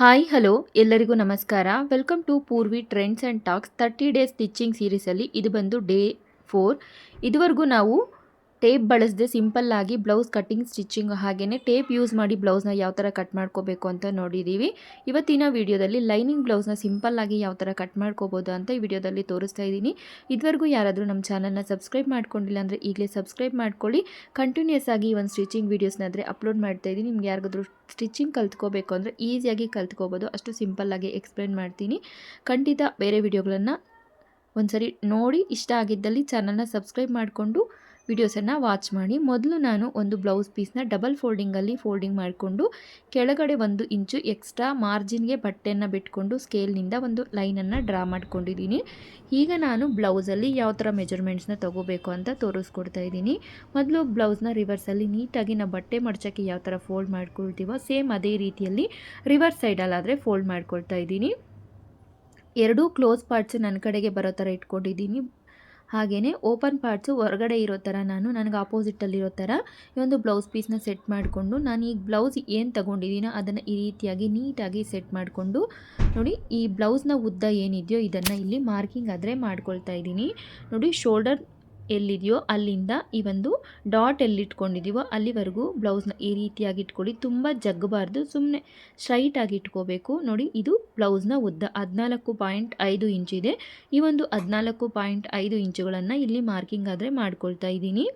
Hi, hello, ಎಲ್ಲರಿಗೂ ನಮಸ್ಕಾರ. Welcome to Purvi trends and talks thirty days stitching ಸೀರೀಸಲ್ಲಿ ಇದು ಬಂದು ಡೇ ಫೋರ್ ಇದುವರೆಗೂ ನಾವು ಟೇಪ್ ಬಳಸದೆ ಸಿಂಪಲ್ಲಾಗಿ ಬ್ಲೌಸ್ ಕಟ್ಟಿಂಗ್ ಸ್ಟಿಚ್ಚಿಂಗ್ ಹಾಗೆಯೇ ಟೇಪ್ ಯೂಸ್ ಮಾಡಿ ಬ್ಲೌಸ್ನ ಯಾವ ಥರ ಕಟ್ ಮಾಡ್ಕೋಬೇಕು ಅಂತ ನೋಡಿದ್ದೀವಿ ಇವತ್ತಿನ ವಿಡಿಯೋದಲ್ಲಿ ಲೈನಿಂಗ್ ಬ್ಲೌಸ್ನ ಸಿಂಪಲ್ಲಾಗಿ ಯಾವ ಥರ ಕಟ್ ಮಾಡ್ಕೋಬೋದು ಅಂತ ಈ ವಿಡಿಯೋದಲ್ಲಿ ತೋರಿಸ್ತಾ ಇದ್ದೀನಿ. ಇದುವರೆಗೂ ಯಾರಾದರೂ ನಮ್ಮ ಚಾನಲ್ನ ಸಬ್ಸ್ಕ್ರೈಬ್ ಮಾಡ್ಕೊಂಡಿಲ್ಲ ಅಂದರೆ ಈಗಲೇ ಸಬ್ಸ್ಕ್ರೈಬ್ ಮಾಡ್ಕೊಳ್ಳಿ. ಕಂಟಿನ್ಯೂಸ್ ಆಗಿ ಒಂದು ಸ್ಟಿಚಿಂಗ್ ವೀಡಿಯೋಸ್ನಾದರೆ ಅಪ್ಲೋಡ್ ಮಾಡ್ತಾ ಇದ್ದೀನಿ. ನಿಮ್ಗೆ ಯಾರಾದರೂ ಸ್ಟಿಚಿಂಗ್ ಕಲ್ತ್ಕೋಬೇಕು ಅಂದರೆ ಈಸಿಯಾಗಿ ಕಲ್ತ್ಕೋಬೋದು. ಅಷ್ಟು ಸಿಂಪಲ್ಲಾಗಿ ಎಕ್ಸ್ಪ್ಲೇನ್ ಮಾಡ್ತೀನಿ. ಖಂಡಿತ ಬೇರೆ ವಿಡಿಯೋಗಳನ್ನು ಒಂದ್ಸರಿ ನೋಡಿ. ಇಷ್ಟ ಆಗಿದ್ದಲ್ಲಿ ಚಾನಲ್ನ ಸಬ್ಸ್ಕ್ರೈಬ್ ಮಾಡಿಕೊಂಡು ವಿಡಿಯೋಸನ್ನು ವಾಚ್ ಮಾಡಿ. ಮೊದಲು ನಾನು ಒಂದು ಬ್ಲೌಸ್ ಪೀಸ್ನ ಡಬಲ್ ಫೋಲ್ಡಿಂಗಲ್ಲಿ ಫೋಲ್ಡಿಂಗ್ ಮಾಡಿಕೊಂಡು, ಕೆಳಗಡೆ ಒಂದು ಇಂಚು ಎಕ್ಸ್ಟ್ರಾ ಮಾರ್ಜಿನ್ಗೆ ಬಟ್ಟೆಯನ್ನು ಬಿಟ್ಕೊಂಡು ಸ್ಕೇಲ್ನಿಂದ ಒಂದು ಲೈನನ್ನು ಡ್ರಾ ಮಾಡ್ಕೊಂಡಿದ್ದೀನಿ. ಈಗ ನಾನು ಬ್ಲೌಸಲ್ಲಿ ಯಾವ ಥರ ಮೆಜರ್ಮೆಂಟ್ಸ್ನ ತೊಗೋಬೇಕು ಅಂತ ತೋರಿಸ್ಕೊಡ್ತಾ ಇದ್ದೀನಿ. ಮೊದಲು ಬ್ಲೌಸ್ನ ರಿವರ್ಸಲ್ಲಿ ನೀಟಾಗಿ ನಾವು ಬಟ್ಟೆ ಮಡಚಕ್ಕೆ ಯಾವ ಥರ ಫೋಲ್ಡ್ ಮಾಡ್ಕೊಳ್ತೀವೋ ಸೇಮ್ ಅದೇ ರೀತಿಯಲ್ಲಿ ರಿವರ್ಸ್ ಸೈಡಲ್ಲಾದರೆ ಫೋಲ್ಡ್ ಮಾಡ್ಕೊಳ್ತಾ ಇದ್ದೀನಿ. ಎರಡೂ ಕ್ಲೋಸ್ ಪಾರ್ಟ್ಸ್ ನನ್ನ ಕಡೆಗೆ ಬರೋ ಥರ ಇಟ್ಕೊಂಡಿದ್ದೀನಿ. ಹಾಗೆಯೇ ಓಪನ್ ಪಾರ್ಟ್ಸು ಹೊರಗಡೆ ಇರೋ ಥರ ನಾನು, ನನಗೆ ಆಪೋಸಿಟಲ್ಲಿರೋ ಥರ ಈ ಒಂದು ಬ್ಲೌಸ್ ಪೀಸ್ನ ಸೆಟ್ ಮಾಡಿಕೊಂಡು ನಾನು ಈಗ ಬ್ಲೌಸ್ ಏನು ತಗೊಂಡಿದ್ದೀನೋ ಅದನ್ನು ಈ ರೀತಿಯಾಗಿ ನೀಟಾಗಿ ಸೆಟ್ ಮಾಡಿಕೊಂಡು ನೋಡಿ ಈ ಬ್ಲೌಸ್ನ ಉದ್ದ ಏನಿದೆಯೋ ಇದನ್ನು ಇಲ್ಲಿ ಮಾರ್ಕಿಂಗ್ ಆದರೆ ಮಾಡ್ಕೊಳ್ತಾ ಇದ್ದೀನಿ. ನೋಡಿ ಶೋಲ್ಡರ್ ಎಲ್ಲಿದೆಯೋ ಅಲ್ಲಿಂದ ಈ ಒಂದು ಡಾಟ್ ಎಲ್ಲಿಟ್ಕೊಂಡಿದ್ದೀವೋ ಅಲ್ಲಿವರೆಗೂ ಬ್ಲೌಸ್ನ ಈ ರೀತಿಯಾಗಿ ಇಟ್ಕೊಳ್ಳಿ. ತುಂಬ ಜಗ್ಗಬಾರ್ದು ಸುಮ್ಮನೆ ಸ್ಟ್ರೈಟಾಗಿ ಇಟ್ಕೋಬೇಕು. ನೋಡಿ, ಇದು ಬ್ಲೌಸ್ನ ಉದ್ದ. ಹದಿನಾಲ್ಕು ಪಾಯಿಂಟ್ ಐದು ಇಂಚಿದೆ ಈ ಒಂದು ಹದಿನಾಲ್ಕು ಪಾಯಿಂಟ್ ಐದು ಇಂಚುಗಳನ್ನು ಇಲ್ಲಿ ಮಾರ್ಕಿಂಗ್ ಆದರೆ ಮಾಡ್ಕೊಳ್ತಾ ಇದ್ದೀನಿ.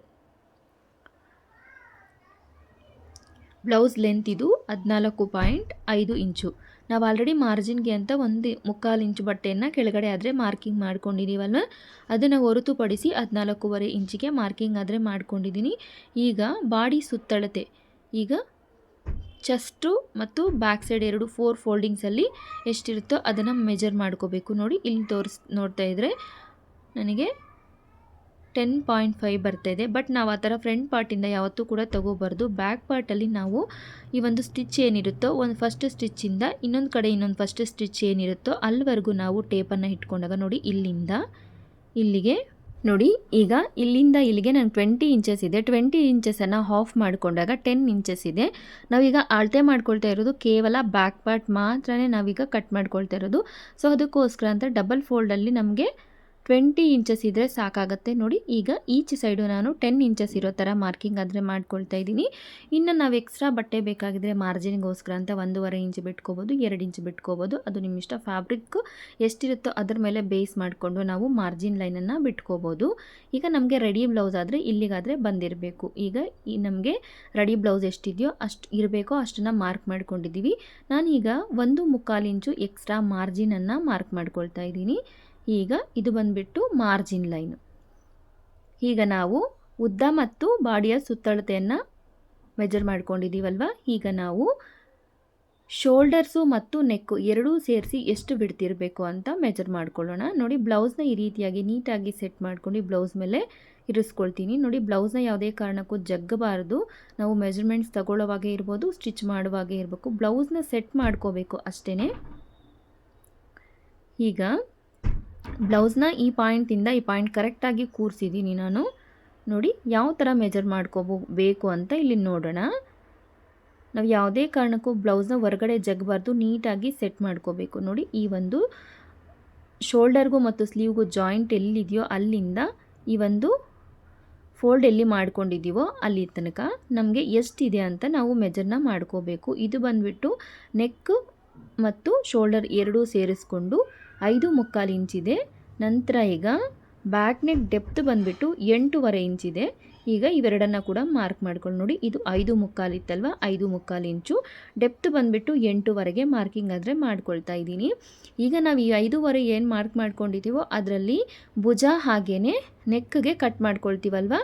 ಬ್ಲೌಸ್ ಲೆಂತ್ ಇದು ಹದಿನಾಲ್ಕು ಪಾಯಿಂಟ್ ಐದು ಇಂಚು. ನಾವು ಆಲ್ರೆಡಿ ಮಾರ್ಜಿನ್ಗೆ ಅಂತ ಒಂದು ಮುಕ್ಕಾಲು ಇಂಚು ಬಟ್ಟೆಯನ್ನು ಕೆಳಗಡೆ ಆದರೆ ಮಾರ್ಕಿಂಗ್ ಮಾಡ್ಕೊಂಡಿದ್ದೀವಲ್ವ ಅದನ್ನು ಹೊರತುಪಡಿಸಿ ಹದಿನಾಲ್ಕೂವರೆ ಇಂಚಿಗೆ ಮಾರ್ಕಿಂಗ್ ಆದರೆ ಮಾಡ್ಕೊಂಡಿದ್ದೀನಿ ಈಗ ಬಾಡಿ ಸುತ್ತಳತೆ. ಈಗ ಚೆಸ್ಟು ಮತ್ತು ಬ್ಯಾಕ್ ಸೈಡ್ ಎರಡು ಫೋರ್ ಫೋಲ್ಡಿಂಗ್ಸಲ್ಲಿ ಎಷ್ಟಿರುತ್ತೋ ಅದನ್ನು ಮೆಜರ್ ಮಾಡ್ಕೋಬೇಕು. ನೋಡಿ, ಇಲ್ಲಿ ತೋರಿಸ್, ನೋಡ್ತಾ ಇದ್ದರೆ ನನಗೆ ಟೆನ್ ಪಾಯಿಂಟ್ ಫೈವ್ ಬರ್ತಾಯಿದೆ ಬಟ್ ನಾವು ಆ ಥರ ಫ್ರಂಟ್ ಪಾರ್ಟಿಂದ ಯಾವತ್ತೂ ಕೂಡ ತೊಗೋಬಾರ್ದು. ಬ್ಯಾಕ್ ಪಾರ್ಟಲ್ಲಿ ನಾವು ಈ ಒಂದು ಸ್ಟಿಚ್ ಏನಿರುತ್ತೋ, ಒಂದು ಫಸ್ಟ್ ಸ್ಟಿಚ್ಚಿಂದ ಇನ್ನೊಂದು ಕಡೆ ಇನ್ನೊಂದು ಫಸ್ಟ್ ಸ್ಟಿಚ್ ಏನಿರುತ್ತೋ ಅಲ್ಲಿವರೆಗೂ ನಾವು ಟೇಪನ್ನು ಇಟ್ಕೊಂಡಾಗ ನೋಡಿ ಇಲ್ಲಿಂದ ಇಲ್ಲಿಗೆ ನೋಡಿ. ಈಗ ಇಲ್ಲಿಂದ ಇಲ್ಲಿಗೆ ನಾನು ಟ್ವೆಂಟಿ ಇಂಚಸ್ ಇದೆ. ಟ್ವೆಂಟಿ ಇಂಚಸನ್ನು ಹಾಫ್ ಮಾಡಿಕೊಂಡಾಗ ಟೆನ್ ಇಂಚಸ್ ಇದೆ. ನಾವೀಗ ಅಳತೆ ಮಾಡ್ಕೊಳ್ತಾ ಇರೋದು ಕೇವಲ ಬ್ಯಾಕ್ ಪಾರ್ಟ್ ಮಾತ್ರನೇ ನಾವೀಗ ಕಟ್ ಮಾಡ್ಕೊಳ್ತಾ ಇರೋದು. ಸೊ ಅದಕ್ಕೋಸ್ಕರ ಅಂತ ಡಬಲ್ ಫೋಲ್ಡಲ್ಲಿ ನಮಗೆ ಟ್ವೆಂಟಿ ಇಂಚಸ್ ಇದ್ದರೆ ಸಾಕಾಗುತ್ತೆ. ನೋಡಿ, ಈಗ ಈಚ್ ಸೈಡು ನಾನು ಟೆನ್ ಇಂಚಸ್ ಇರೋ ಥರ ಮಾರ್ಕಿಂಗ್ ಆದರೆ ಮಾಡ್ಕೊಳ್ತಾ ಇದ್ದೀನಿ. ಇನ್ನು ನಾವು ಎಕ್ಸ್ಟ್ರಾ ಬಟ್ಟೆ ಬೇಕಾಗಿದ್ದರೆ ಮಾರ್ಜಿನ್ಗೋಸ್ಕರ ಅಂತ ಒಂದೂವರೆ ಇಂಚ್ ಬಿಟ್ಕೋಬೋದು, ಎರಡು ಇಂಚು ಬಿಟ್ಕೋಬೋದು. ಅದು ನಿಮ್ಮ ಇಷ್ಟ ಫ್ಯಾಬ್ರಿಕ್ ಎಷ್ಟಿರುತ್ತೋ ಅದ್ರ ಮೇಲೆ ಬೇಸ್ ಮಾಡಿಕೊಂಡು ನಾವು ಮಾರ್ಜಿನ್ ಲೈನನ್ನು ಬಿಟ್ಕೋಬೋದು. ಈಗ ನಮಗೆ ರೆಡಿ ಬ್ಲೌಸ್ ಆದರೆ ಇಲ್ಲಿಗಾದರೆ ಬಂದಿರಬೇಕು. ಈಗ ಈ ನಮಗೆ ರೆಡಿ ಬ್ಲೌಸ್ ಎಷ್ಟಿದೆಯೋ ಅಷ್ಟು ಇರಬೇಕೋ ಅಷ್ಟನ್ನು ಮಾರ್ಕ್ ಮಾಡ್ಕೊಂಡಿದ್ದೀವಿ. ನಾನೀಗ ಒಂದು ಮುಕ್ಕಾಲು ಇಂಚು ಎಕ್ಸ್ಟ್ರಾ ಮಾರ್ಜಿನನ್ನು ಮಾರ್ಕ್ ಮಾಡ್ಕೊಳ್ತಾ ಇದ್ದೀನಿ. ಈಗ ಇದು ಬಂದುಬಿಟ್ಟು ಮಾರ್ಜಿನ್ ಲೈನು. ಈಗ ನಾವು ಉದ್ದ ಮತ್ತು ಬಾಡಿಯ ಸುತ್ತಳತೆಯನ್ನು ಮೆಜರ್ ಮಾಡ್ಕೊಂಡಿದ್ದೀವಲ್ವ? ಈಗ ನಾವು ಶೋಲ್ಡರ್ಸು ಮತ್ತು ನೆಕ್ಕು ಎರಡೂ ಸೇರಿಸಿ ಎಷ್ಟು ಬಿಡ್ತಿರಬೇಕು ಅಂತ ಮೆಜರ್ ಮಾಡ್ಕೊಳ್ಳೋಣ. ನೋಡಿ ಬ್ಲೌಸ್ನ ಈ ರೀತಿಯಾಗಿ ನೀಟಾಗಿ ಸೆಟ್ ಮಾಡ್ಕೊಂಡು ಬ್ಲೌಸ್ ಮೇಲೆ ಇರಿಸ್ಕೊಳ್ತೀನಿ. ನೋಡಿ ಬ್ಲೌಸ್ನ ಯಾವುದೇ ಕಾರಣಕ್ಕೂ ಜಗ್ಗಬಾರದು. ನಾವು ಮೆಜರ್ಮೆಂಟ್ಸ್ ತಗೊಳ್ಳೋವಾಗೆ ಇರ್ಬೋದು ಸ್ಟಿಚ್ ಮಾಡುವಾಗೆ ಇರಬೇಕು. ಬ್ಲೌಸ್ನ ಸೆಟ್ ಮಾಡ್ಕೋಬೇಕು ಅಷ್ಟೇ ಈಗ ಬ್ಲೌಸ್ನ ಈ ಪಾಯಿಂಟಿಂದ ಈ ಪಾಯಿಂಟ್ ಕರೆಕ್ಟಾಗಿ ಕೂರಿಸಿದ್ದೀನಿ ನಾನು. ನೋಡಿ, ಯಾವ ಥರ ಮೆಜರ್ ಮಾಡ್ಕೋಬೋ, ಬೇಕು ಅಂತ ಇಲ್ಲಿ ನೋಡೋಣ. ನಾವು ಯಾವುದೇ ಕಾರಣಕ್ಕೂ ಬ್ಲೌಸ್ನ ಹೊರಗಡೆ ಜಗ್ಬಾರ್ದು, ನೀಟಾಗಿ ಸೆಟ್ ಮಾಡ್ಕೋಬೇಕು. ನೋಡಿ, ಈ ಒಂದು ಶೋಲ್ಡರ್ಗೂ ಮತ್ತು ಸ್ಲೀವ್ಗೂ ಜಾಯಿಂಟ್ ಎಲ್ಲಿದೆಯೋ ಅಲ್ಲಿಂದ ಈ ಒಂದು ಫೋಲ್ಡ್ ಎಲ್ಲಿ ಮಾಡ್ಕೊಂಡಿದ್ದೀವೋ ಅಲ್ಲಿ ತನಕ ನಮಗೆ ಎಷ್ಟಿದೆ ಅಂತ ನಾವು ಮೆಜರ್ನ ಮಾಡ್ಕೋಬೇಕು. ಇದು ಬಂದುಬಿಟ್ಟು ನೆಕ್ ಮತ್ತು ಶೋಲ್ಡರ್ ಎರಡೂ ಸೇರಿಸ್ಕೊಂಡು ಐದು ಮುಕ್ಕಾಲು ಇಂಚಿದೆ ನಂತರ ಈಗ ಬ್ಯಾಕ್ ನೆಕ್ ಡೆಪ್ತ್ ಬಂದುಬಿಟ್ಟು ಎಂಟೂವರೆ ಇಂಚಿದೆ ಈಗ ಇವೆರಡನ್ನು ಕೂಡ ಮಾರ್ಕ್ ಮಾಡ್ಕೊಂಡು ನೋಡಿ. ಇದು ಐದು ಮುಕ್ಕಾಲು ಇತ್ತಲ್ವ? ಐದು ಮುಕ್ಕಾಲು ಇಂಚು. ಡೆಪ್ತ್ ಬಂದುಬಿಟ್ಟು ಎಂಟುವರೆಗೆ ಮಾರ್ಕಿಂಗ್ ಆದರೆ ಮಾಡ್ಕೊಳ್ತಾ ಇದ್ದೀನಿ. ಈಗ ನಾವು ಈ ಐದೂವರೆ ಏನು ಮಾರ್ಕ್ ಮಾಡ್ಕೊಂಡಿದ್ದೀವೋ ಅದರಲ್ಲಿ ಭುಜ ಹಾಗೇ ನೆಕ್ಗೆ ಕಟ್ ಮಾಡ್ಕೊಳ್ತೀವಲ್ವ?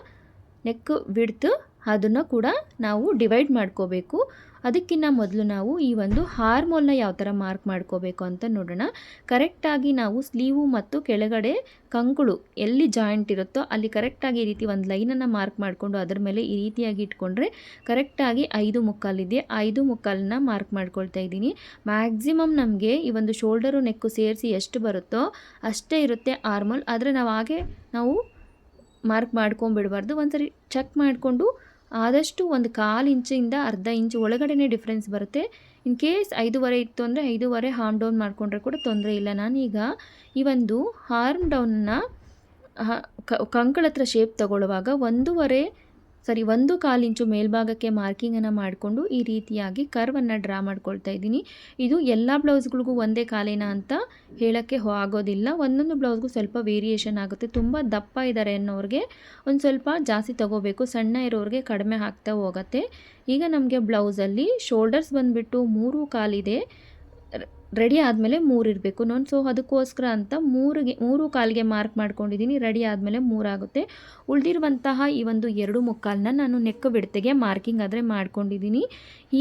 ನೆಕ್ ಬಿಡ್ತು ಅದನ್ನು ಕೂಡ ನಾವು ಡಿವೈಡ್ ಮಾಡ್ಕೋಬೇಕು. ಅದಕ್ಕಿಂತ ಮೊದಲು ನಾವು ಈ ಒಂದು ಹಾರ್ಮೋಲ್ನ ಯಾವ ಥರ ಮಾರ್ಕ್ ಮಾಡ್ಕೋಬೇಕು ಅಂತ ನೋಡೋಣ. ಕರೆಕ್ಟಾಗಿ ನಾವು ಸ್ಲೀವು ಮತ್ತು ಕೆಳಗಡೆ ಕಂಕುಳು ಎಲ್ಲಿ ಜಾಯಿಂಟ್ ಇರುತ್ತೋ ಅಲ್ಲಿ ಕರೆಕ್ಟಾಗಿ ಈ ರೀತಿ ಒಂದು ಲೈನನ್ನು ಮಾರ್ಕ್ ಮಾಡಿಕೊಂಡು ಅದರ ಮೇಲೆ ಈ ರೀತಿಯಾಗಿ ಇಟ್ಕೊಂಡ್ರೆ ಕರೆಕ್ಟಾಗಿ ಐದು ಮುಕ್ಕಾಲಿದೆ ಐದು ಮುಕ್ಕಾಲನ್ನ ಮಾರ್ಕ್ ಮಾಡ್ಕೊಳ್ತಾ ಇದ್ದೀನಿ. ಮ್ಯಾಕ್ಸಿಮಮ್ ನಮಗೆ ಈ ಒಂದು ಶೋಲ್ಡರು ನೆಕ್ಕು ಸೇರಿಸಿ ಎಷ್ಟು ಬರುತ್ತೋ ಅಷ್ಟೇ ಇರುತ್ತೆ ಆರ್ಮೋಲ್ ಆದರೆ ನಾವು ಹಾಗೆ ನಾವು ಮಾರ್ಕ್ ಮಾಡ್ಕೊಂಬಿಡಬಾರ್ದು ಒಂದ್ಸರಿ ಚೆಕ್ ಮಾಡಿಕೊಂಡು ಆದಷ್ಟು ಒಂದು ಕಾಲು ಇಂಚಿಂದ ಅರ್ಧ ಇಂಚು ಒಳಗಡೆನೇ ಡಿಫ್ರೆನ್ಸ್ ಬರುತ್ತೆ. ಇನ್ ಕೇಸ್ ಐದೂವರೆ ಇತ್ತು ಅಂದರೆ ಐದೂವರೆ ಹಾರ್ಮ್ ಡೌನ್ ಮಾಡಿಕೊಂಡ್ರೆ ಕೂಡ ತೊಂದರೆ ಇಲ್ಲ. ನಾನೀಗ ಈ ಒಂದು ಹಾರ್ಮ್ ಡೌನ್ನ ಕಂಕಳ ಹತ್ರ ಶೇಪ್ ತಗೊಳ್ಳುವಾಗ ಒಂದೂವರೆ ಸರಿ, ಒಂದು ಕಾಲು ಇಂಚು ಮೇಲ್ಭಾಗಕ್ಕೆ ಮಾರ್ಕಿಂಗನ್ನು ಮಾಡಿಕೊಂಡು ಈ ರೀತಿಯಾಗಿ ಕರ್ವನ್ನು ಡ್ರಾ ಮಾಡ್ಕೊಳ್ತಾ ಇದ್ದೀನಿ. ಇದು ಎಲ್ಲ ಬ್ಲೌಸ್ಗಳಿಗೂ ಒಂದೇ ಕಾಲಿನ ಅಂತ ಹೇಳೋಕ್ಕೆ ಆಗೋದಿಲ್ಲ. ಒಂದೊಂದು ಬ್ಲೌಸ್ಗೂ ಸ್ವಲ್ಪ ವೇರಿಯೇಷನ್ ಆಗುತ್ತೆ. ತುಂಬ ದಪ್ಪ ಇದ್ದಾರೆ ಅನ್ನೋರಿಗೆ ಒಂದು ಸ್ವಲ್ಪ ಜಾಸ್ತಿ ತಗೋಬೇಕು. ಸಣ್ಣ ಇರೋರಿಗೆ ಕಡಿಮೆ ಆಗ್ತಾ ಹೋಗುತ್ತೆ. ಈಗ ನಮಗೆ ಬ್ಲೌಸಲ್ಲಿ ಶೋಲ್ಡರ್ಸ್ ಬಂದುಬಿಟ್ಟು ಮೂರು ಕಾಲಿದೆ. ರೆಡಿ ಆದಮೇಲೆ ಮೂರು ಇರಬೇಕು. ನಾನು ಸೊ ಅದಕ್ಕೋಸ್ಕರ ಅಂತ ಮೂರಿಗೆ, ಮೂರು ಕಾಲಿಗೆ ಮಾರ್ಕ್ ಮಾಡ್ಕೊಂಡಿದ್ದೀನಿ ರೆಡಿ ಆದಮೇಲೆ ಮೂರಾಗುತ್ತೆ ಉಳಿದಿರುವಂತಹ ಈ ಒಂದು ಎರಡು ಮುಕ್ಕಾಲನ್ನ ನಾನು ನೆಕ್ ಬಿಡ್ತೆಗೆ ಮಾರ್ಕಿಂಗ್ ಆದರೆ ಮಾಡ್ಕೊಂಡಿದ್ದೀನಿ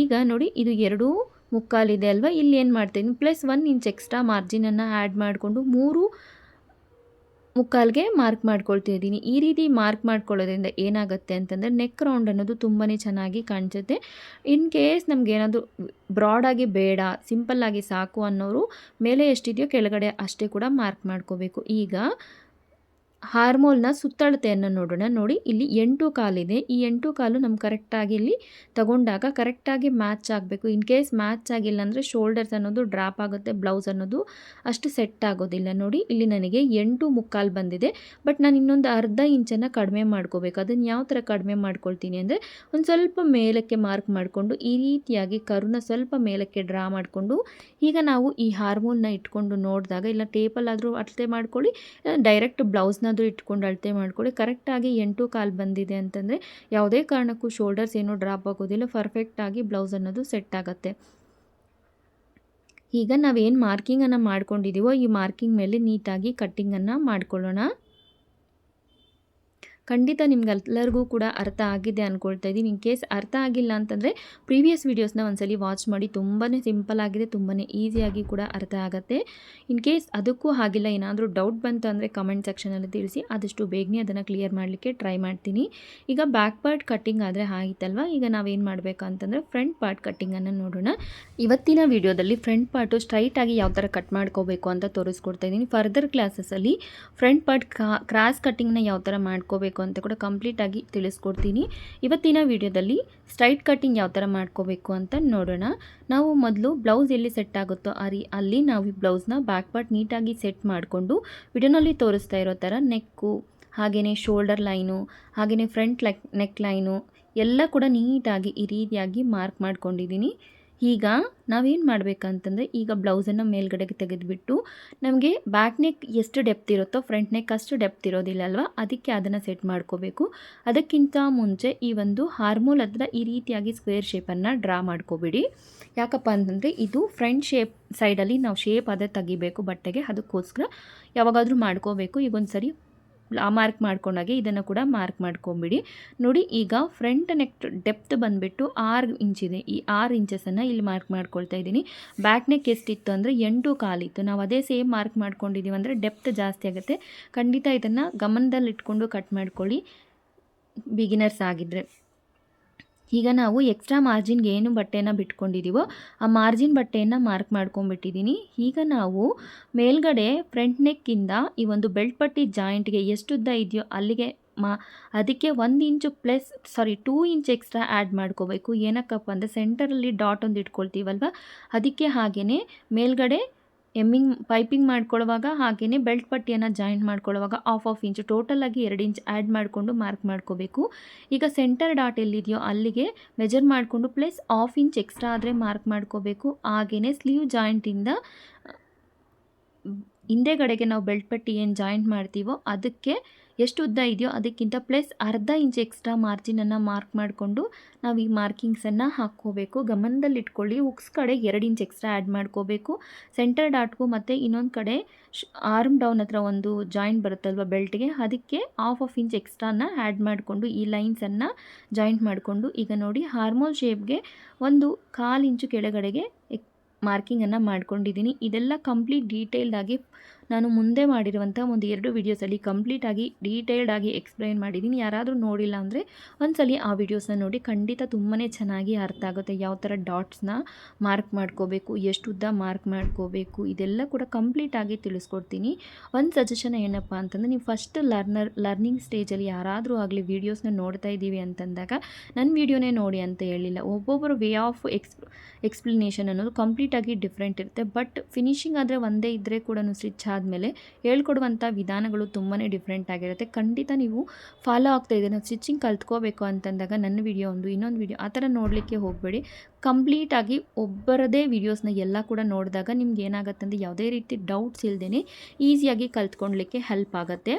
ಈಗ ನೋಡಿ, ಇದು ಎರಡೂ ಮುಕ್ಕಾಲಿದೆ ಅಲ್ವಾ? ಇಲ್ಲಿ ಏನು ಮಾಡ್ತೀನಿ ಪ್ಲಸ್ ಒನ್ ಇಂಚ್ ಎಕ್ಸ್ಟ್ರಾ ಮಾರ್ಜಿನನ್ನು ಆ್ಯಡ್ ಮಾಡಿಕೊಂಡು ಮೂರು ಮುಕ್ಕಾಲ್ಗೆ ಮಾರ್ಕ್ ಮಾಡ್ಕೊಳ್ತಾ ಇದ್ದೀನಿ. ಈ ರೀತಿ ಮಾರ್ಕ್ ಮಾಡ್ಕೊಳ್ಳೋದ್ರಿಂದ ಏನಾಗುತ್ತೆ ಅಂತಂದರೆ ನೆಕ್ ರೌಂಡ್ ಅನ್ನೋದು ತುಂಬಾ ಚೆನ್ನಾಗಿ ಕಾಣಿಸುತ್ತೆ. ಇನ್ ಕೇಸ್ ನಮ್ಗೆ ಏನಾದರೂ ಬ್ರಾಡಾಗಿ ಬೇಡ ಸಿಂಪಲ್ಲಾಗಿ ಸಾಕು ಅನ್ನೋರು, ಮೇಲೆ ಎಷ್ಟಿದೆಯೋ ಕೆಳಗಡೆ ಅಷ್ಟೇ ಕೂಡ ಮಾರ್ಕ್ ಮಾಡ್ಕೋಬೇಕು. ಈಗ ಹಾರ್ಮೋಲ್ನ ಸುತ್ತಳತೆಯನ್ನು ನೋಡೋಣ. ನೋಡಿ, ಇಲ್ಲಿ ಎಂಟು ಕಾಲಿದೆ. ಈ ಎಂಟು ಕಾಲು ನಮ್ಮ ಕರೆಕ್ಟಾಗಿ ಇಲ್ಲಿ ತಗೊಂಡಾಗ ಕರೆಕ್ಟಾಗಿ ಮ್ಯಾಚ್ ಆಗಬೇಕು. ಇನ್ ಕೇಸ್ ಮ್ಯಾಚ್ ಆಗಿಲ್ಲ ಅಂದರೆ ಶೋಲ್ಡರ್ಸ್ ಅನ್ನೋದು ಡ್ರಾಪ್ ಆಗುತ್ತೆ, ಬ್ಲೌಸ್ ಅನ್ನೋದು ಅಷ್ಟು ಸೆಟ್ ಆಗೋದಿಲ್ಲ. ನೋಡಿ, ಇಲ್ಲಿ ನನಗೆ ಎಂಟು ಮುಕ್ಕಾಲು ಬಂದಿದೆ. ಬಟ್ ನಾನು ಇನ್ನೊಂದು ಅರ್ಧ ಇಂಚನ್ನು ಕಡಿಮೆ ಮಾಡ್ಕೋಬೇಕು. ಅದನ್ನು ಯಾವ ಥರ ಕಡಿಮೆ ಮಾಡ್ಕೊಳ್ತೀನಿ ಅಂದರೆ ಒಂದು ಸ್ವಲ್ಪ ಮೇಲಕ್ಕೆ ಮಾರ್ಕ್ ಮಾಡಿಕೊಂಡು, ಈ ರೀತಿಯಾಗಿ ಕರುನ ಸ್ವಲ್ಪ ಮೇಲಕ್ಕೆ ಡ್ರಾ ಮಾಡಿಕೊಂಡು, ಈಗ ನಾವು ಈ ಹಾರ್ಮೋನ್ನ ಇಟ್ಕೊಂಡು ನೋಡಿದಾಗ, ಇಲ್ಲ ಟೇಪಲ್ಲಾದರೂ ಅಳತೆ ಮಾಡ್ಕೊಳ್ಳಿ ಡೈರೆಕ್ಟ್ ಬ್ಲೌಸ್ನ ಏನಾದರೂ ಇಟ್ಕೊಂಡು ಅಳತೆ ಮಾಡ್ಕೊಳ್ಳಿ. ಕರೆಕ್ಟಾಗಿ ಎಂಟು ಕಾಲು ಬಂದಿದೆ ಅಂತಂದರೆ ಯಾವುದೇ ಕಾರಣಕ್ಕೂ ಶೋಲ್ಡರ್ಸ್ ಏನೂ ಡ್ರಾಪ್ ಆಗೋದಿಲ್ಲ. ಪರ್ಫೆಕ್ಟಾಗಿ ಬ್ಲೌಸ್ ಅನ್ನೋದು ಸೆಟ್ ಆಗುತ್ತೆ. ಈಗ ನಾವೇನು ಮಾರ್ಕಿಂಗನ್ನು ಮಾಡ್ಕೊಂಡಿದ್ದೀವೋ ಈ ಮಾರ್ಕಿಂಗ್ ಮೇಲೆ ನೀಟಾಗಿ ಕಟ್ಟಿಂಗನ್ನು ಮಾಡ್ಕೊಳ್ಳೋಣ. ಖಂಡಿತ ನಿಮ್ಗೆಲ್ಲರಿಗೂ ಕೂಡ ಅರ್ಥ ಆಗಿದೆ ಅಂದ್ಕೊಳ್ತಾ ಇದ್ದೀನಿ. ಇನ್ ಕೇಸ್ ಅರ್ಥ ಆಗಿಲ್ಲ ಅಂತಂದರೆ, ಪ್ರೀವಿಯಸ್ ವೀಡಿಯೋಸ್ನ ಒಂದ್ಸಲಿ ವಾಚ್ ಮಾಡಿ ತುಂಬಾ ಸಿಂಪಲ್ ಆಗಿದೆ ತುಂಬಾ ಈಸಿಯಾಗಿ ಕೂಡ ಅರ್ಥ ಆಗುತ್ತೆ. ಇನ್ ಕೇಸ್ ಅದಕ್ಕೂ ಆಗಿಲ್ಲ ಏನಾದರೂ ಡೌಟ್ ಬಂತು ಅಂದರೆ ಕಮೆಂಟ್ ಸೆಕ್ಷನಲ್ಲಿ ತಿಳಿಸಿ, ಆದಷ್ಟು ಬೇಗನೆ ಅದನ್ನು ಕ್ಲಿಯರ್ ಮಾಡಲಿಕ್ಕೆ ಟ್ರೈ ಮಾಡ್ತೀನಿ. ಈಗ ಬ್ಯಾಕ್ ಪಾರ್ಟ್ ಕಟ್ಟಿಂಗ್ ಆದರೆ ಆಗಿತ್ತಲ್ವ? ಈಗ ನಾವೇನು ಮಾಡಬೇಕು ಅಂತಂದರೆ ಫ್ರಂಟ್ ಪಾರ್ಟ್ ಕಟ್ಟಿಂಗನ್ನು ನೋಡೋಣ. ಇವತ್ತಿನ ವಿಡಿಯೋದಲ್ಲಿ ಫ್ರಂಟ್ ಪಾರ್ಟು ಸ್ಟ್ರೈಟಾಗಿ ಯಾವ ಥರ ಕಟ್ ಮಾಡ್ಕೋಬೇಕು ಅಂತ ತೋರಿಸ್ಕೊಡ್ತಾ ಇದ್ದೀನಿ. ಫರ್ದರ್ ಕ್ಲಾಸಸಲ್ಲಿ ಫ್ರಂಟ್ ಪಾರ್ಟ್ ಕ್ರಾಸ್ ಕಟ್ಟಿಂಗ್ನ ಯಾವ ಥರ ಮಾಡ್ಕೋಬೇಕು ಅಂತ ಕೂಡ ಕಂಪ್ಲೀಟಾಗಿ ತಿಳಿಸ್ಕೊಡ್ತೀನಿ. ಇವತ್ತಿನ ವಿಡಿಯೋದಲ್ಲಿ ಸ್ಟ್ರೈಟ್ ಕಟ್ಟಿಂಗ್ ಯಾವ ಥರ ಮಾಡ್ಕೋಬೇಕು ಅಂತ ನೋಡೋಣ. ನಾವು ಮೊದಲು ಬ್ಲೌಸ್ ಎಲ್ಲಿ ಸೆಟ್ ಆಗುತ್ತೋ ಆ ರೀ ಅಲ್ಲಿ ನಾವು ಈ ಬ್ಲೌಸ್ನ ಬ್ಯಾಕ್ ಪಾರ್ಟ್ ನೀಟಾಗಿ ಸೆಟ್ ಮಾಡಿಕೊಂಡು ವಿಡಿಯೋನಲ್ಲಿ ತೋರಿಸ್ತಾ ಇರೋ ಥರ ನೆಕ್ಕು ಹಾಗೆಯೇ ಶೋಲ್ಡರ್ ಲೈನು ಹಾಗೆಯೇ ಫ್ರಂಟ್ ಲೆಕ್ ನೆಕ್ ಲೈನು ಎಲ್ಲ ಕೂಡ ನೀಟಾಗಿ ಈ ರೀತಿಯಾಗಿ ಮಾರ್ಕ್ ಮಾಡ್ಕೊಂಡಿದ್ದೀನಿ. ಈಗ ನಾವೇನು ಮಾಡಬೇಕಂತಂದರೆ ಈಗ ಬ್ಲೌಸನ್ನು ಮೇಲ್ಗಡೆಗೆ ತೆಗೆದುಬಿಟ್ಟು ನಮಗೆ ಬ್ಯಾಕ್ ನೆಕ್ ಎಷ್ಟು ಡೆಪ್ತ್ ಇರುತ್ತೋ ಫ್ರಂಟ್ ನೆಕ್ ಅಷ್ಟು ಡೆಪ್ತ್ ಇರೋದಿಲ್ಲ ಅಲ್ವಾ? ಅದಕ್ಕೆ ಅದನ್ನು ಸೆಟ್ ಮಾಡ್ಕೋಬೇಕು. ಅದಕ್ಕಿಂತ ಮುಂಚೆ ಈ ಒಂದು ಹಾರ್ಮೋಲ್ ಹತ್ರ ಈ ರೀತಿಯಾಗಿ ಸ್ಕ್ವೇರ್ ಶೇಪನ್ನು ಡ್ರಾ ಮಾಡ್ಕೋಬಿಡಿ. ಯಾಕಪ್ಪ ಅಂತಂದರೆ ಇದು ಫ್ರಂಟ್ ಶೇಪ್ ಸೈಡಲ್ಲಿ ನಾವು ಶೇಪ್ ಅದೇ ತೆಗಿಬೇಕು ಬಟ್ಟೆಗೆ. ಅದಕ್ಕೋಸ್ಕರ ಯಾವಾಗಾದರೂ ಮಾಡ್ಕೋಬೇಕು. ಈಗೊಂದು ಸರಿ ಮಾರ್ಕ್ ಮಾಡ್ಕೊಂಡಾಗೆ ಇದನ್ನು ಕೂಡ ಮಾರ್ಕ್ ಮಾಡ್ಕೊಂಬಿಡಿ. ನೋಡಿ ಈಗ ಫ್ರಂಟ್ ನೆಕ್ ಡೆಪ್ತ್ ಬಂದುಬಿಟ್ಟು ಆರು ಇಂಚಿದೆ ಈ ಆರು ಇಂಚಸನ್ನು ಇಲ್ಲಿ ಮಾರ್ಕ್ ಮಾಡ್ಕೊಳ್ತಾ ಇದ್ದೀನಿ. ಬ್ಯಾಕ್ ನೆಕ್ ಎಷ್ಟಿತ್ತು ಅಂದರೆ ಎಂಟು ಕಾಲಿತ್ತು ನಾವು ಅದೇ ಸೇಮ್ ಮಾರ್ಕ್ ಮಾಡ್ಕೊಂಡಿದ್ದೀವಿ ಅಂದರೆ ಡೆಪ್ತ್ ಜಾಸ್ತಿ ಆಗುತ್ತೆ. ಖಂಡಿತ ಇದನ್ನು ಗಮನದಲ್ಲಿಟ್ಕೊಂಡು ಕಟ್ ಮಾಡ್ಕೊಳ್ಳಿ. ಬಿಗಿನರ್ಸ್ ಆಗಿದ್ದರೆ ಈಗ ನಾವು ಎಕ್ಸ್ಟ್ರಾ ಮಾರ್ಜಿನ್ಗೆ ಏನು ಬಟ್ಟೆನ ಬಿಟ್ಕೊಂಡಿದ್ದೀವೋ ಆ ಮಾರ್ಜಿನ್ ಬಟ್ಟೆಯನ್ನು ಮಾರ್ಕ್ ಮಾಡ್ಕೊಂಡ್ಬಿಟ್ಟಿದ್ದೀನಿ ಈಗ ನಾವು ಮೇಲ್ಗಡೆ ಫ್ರಂಟ್ ನೆಕ್ಕಿಂದ ಈ ಒಂದು ಬೆಲ್ಟ್ ಪಟ್ಟಿ ಜಾಯಿಂಟ್ಗೆ ಎಷ್ಟು ಉದ್ದ ಇದೆಯೋ ಅಲ್ಲಿಗೆ ಮಾ, ಅದಕ್ಕೆ ಒಂದು inch plus sorry two inch extra add ಮಾಡ್ಕೋಬೇಕು. ಏನಕ್ಕಪ್ಪ ಅಂದರೆ ಸೆಂಟರಲ್ಲಿ ಡಾಟ್ ಒಂದು ಇಟ್ಕೊಳ್ತೀವಲ್ವ? ಅದಕ್ಕೆ ಹಾಗೆಯೇ ಮೇಲ್ಗಡೆ ಎಮ್ಮಿಂಗ್ ಪೈಪಿಂಗ್ ಮಾಡ್ಕೊಳ್ಳುವಾಗ ಹಾಗೆಯೇ ಬೆಲ್ಟ್ ಪಟ್ಟಿಯನ್ನು ಜಾಯಿಂಟ್ ಮಾಡ್ಕೊಳ್ಳುವಾಗ ಆಫ್ ಆಫ್ ಇಂಚ್ ಟೋಟಲಾಗಿ ಎರಡು ಇಂಚ್ ಆ್ಯಡ್ ಮಾಡಿಕೊಂಡು ಮಾರ್ಕ್ ಮಾಡ್ಕೋಬೇಕು. ಈಗ ಸೆಂಟರ್ ಡಾಟ್ ಎಲ್ಲಿದೆಯೋ ಅಲ್ಲಿಗೆ ಮೆಜರ್ ಮಾಡಿಕೊಂಡು ಪ್ಲಸ್ ಆಫ್ ಇಂಚ್ ಎಕ್ಸ್ಟ್ರಾ ಆದರೆ ಮಾರ್ಕ್ ಮಾಡ್ಕೋಬೇಕು. ಹಾಗೆಯೇ ಸ್ಲೀವ್ ಜಾಯಿಂಟಿಂದ ಹಿಂದೆಗಡೆಗೆ ನಾವು ಬೆಲ್ಟ್ ಪಟ್ಟಿ ಏನು ಜಾಯಿಂಟ್ ಮಾಡ್ತೀವೋ ಅದಕ್ಕೆ ಎಷ್ಟು ಉದ್ದ ಇದೆಯೋ ಅದಕ್ಕಿಂತ ಪ್ಲಸ್ ಅರ್ಧ ಇಂಚ್ ಎಕ್ಸ್ಟ್ರಾ ಮಾರ್ಜಿನನ್ನು ಮಾರ್ಕ್ ಮಾಡಿಕೊಂಡು ನಾವು ಈ ಮಾರ್ಕಿಂಗ್ಸನ್ನು ಹಾಕ್ಕೋಬೇಕು. ಗಮನದಲ್ಲಿಟ್ಕೊಳ್ಳಿ ಉಕ್ಸ್ ಕಡೆ ಎರಡು ಇಂಚ್ ಎಕ್ಸ್ಟ್ರಾ ಆ್ಯಡ್ ಮಾಡ್ಕೋಬೇಕು. ಸೆಂಟರ್ ಡಾಟ್ಗೂ ಮತ್ತು ಇನ್ನೊಂದು ಕಡೆ ಆರ್ಮ್ ಡೌನ್ ಹತ್ರ ಒಂದು ಜಾಯಿಂಟ್ ಬರುತ್ತಲ್ವ ಬೆಲ್ಟ್ಗೆ ಅದಕ್ಕೆ ಹಾಫ್ ಆಫ್ ಇಂಚ್ ಎಕ್ಸ್ಟ್ರಾನ ಆ್ಯಡ್ ಮಾಡಿಕೊಂಡು ಈ ಲೈನ್ಸನ್ನು ಜಾಯಿಂಟ್ ಮಾಡಿಕೊಂಡು ಈಗ ನೋಡಿ ಹಾರ್ಮೋನ್ ಶೇಪ್ಗೆ ಒಂದು ಕಾಲು ಇಂಚು ಕೆಳಗಡೆಗೆ ಮಾರ್ಕಿಂಗನ್ನು ಮಾಡ್ಕೊಂಡಿದ್ದೀನಿ. ಇದೆಲ್ಲ ಕಂಪ್ಲೀಟ್ ಡೀಟೇಲ್ಡಾಗಿ ನಾನು ಮುಂದೆ ಮಾಡಿರುವಂಥ ಒಂದು ಎರಡು ವೀಡಿಯೋಸಲ್ಲಿ ಕಂಪ್ಲೀಟಾಗಿ ಡೀಟೇಲ್ಡಾಗಿ ಎಕ್ಸ್ಪ್ಲೈನ್ ಮಾಡಿದ್ದೀನಿ. ಯಾರಾದರೂ ನೋಡಿಲ್ಲ ಅಂದರೆ ಒಂದ್ಸಲಿ ಆ ವೀಡಿಯೋಸ್ನ ನೋಡಿ. ಖಂಡಿತ ತುಂಬಾ ಚೆನ್ನಾಗಿ ಅರ್ಥ ಆಗುತ್ತೆ ಯಾವ ಥರ ಡಾಟ್ಸ್ನ ಮಾರ್ಕ್ ಮಾಡ್ಕೋಬೇಕು ಎಷ್ಟು ಉದ್ದ ಮಾರ್ಕ್ ಮಾಡ್ಕೋಬೇಕು. ಇದೆಲ್ಲ ಕೂಡ ಕಂಪ್ಲೀಟಾಗಿ ತಿಳಿಸ್ಕೊಡ್ತೀನಿ. ಒಂದು ಸಜೆಷನ್ ಏನಪ್ಪ ಅಂತಂದರೆ, ನೀವು ಫಸ್ಟ್ ಲರ್ನರ್ ಲರ್ನಿಂಗ್ ಸ್ಟೇಜಲ್ಲಿ ಯಾರಾದರೂ ಆಗಲಿ ವೀಡಿಯೋಸ್ನ ನೋಡ್ತಾ ಇದ್ದೀವಿ ಅಂತಂದಾಗ ನನ್ನ ವೀಡಿಯೋನೇ ನೋಡಿ ಅಂತ ಹೇಳಿಲ್ಲ. ಒಬ್ಬೊಬ್ಬರು ವೇ ಆಫ್ ಎಕ್ಸ್ ಎಕ್ಸ್ಪ್ಲನೇಷನ್ ಅನ್ನೋದು ಕಂಪ್ಲೀಟಾಗಿ ಡಿಫ್ರೆಂಟ್ ಇರುತ್ತೆ. ಬಟ್ ಫಿನಿಶಿಂಗ್ ಆದರೆ ಒಂದೇ ಇದ್ದರೆ ಕೂಡ ಸ್ಟಿಚ್ ಆದಮೇಲೆ ಹೇಳ್ಕೊಡುವಂಥ ವಿಧಾನಗಳು ತುಂಬಾ ಡಿಫ್ರೆಂಟ್ ಆಗಿರುತ್ತೆ. ಖಂಡಿತ ನೀವು ಫಾಲೋ ಆಗ್ತಾ ಇದೆ ನಾವು ಸ್ಟಿಚಿಂಗ್ ಕಲ್ತ್ಕೋಬೇಕು ಅಂತಂದಾಗ ನನ್ನ ವಿಡಿಯೋ ಒಂದು, ಇನ್ನೊಂದು ವಿಡಿಯೋ ಆ ಥರ ನೋಡಲಿಕ್ಕೆ ಹೋಗಬೇಡಿ. ಕಂಪ್ಲೀಟಾಗಿ ಒಬ್ಬರದೇ ವೀಡಿಯೋಸ್ನ ಎಲ್ಲ ಕೂಡ ನೋಡಿದಾಗ ನಿಮ್ಗೆ ಏನಾಗುತ್ತೆ ಅಂದರೆ ಯಾವುದೇ ರೀತಿ ಡೌಟ್ಸ್ ಇಲ್ಲದೇ ಈಸಿಯಾಗಿ ಕಲ್ತ್ಕೊಳ್ಲಿಕ್ಕೆ ಹೆಲ್ಪ್ ಆಗುತ್ತೆ.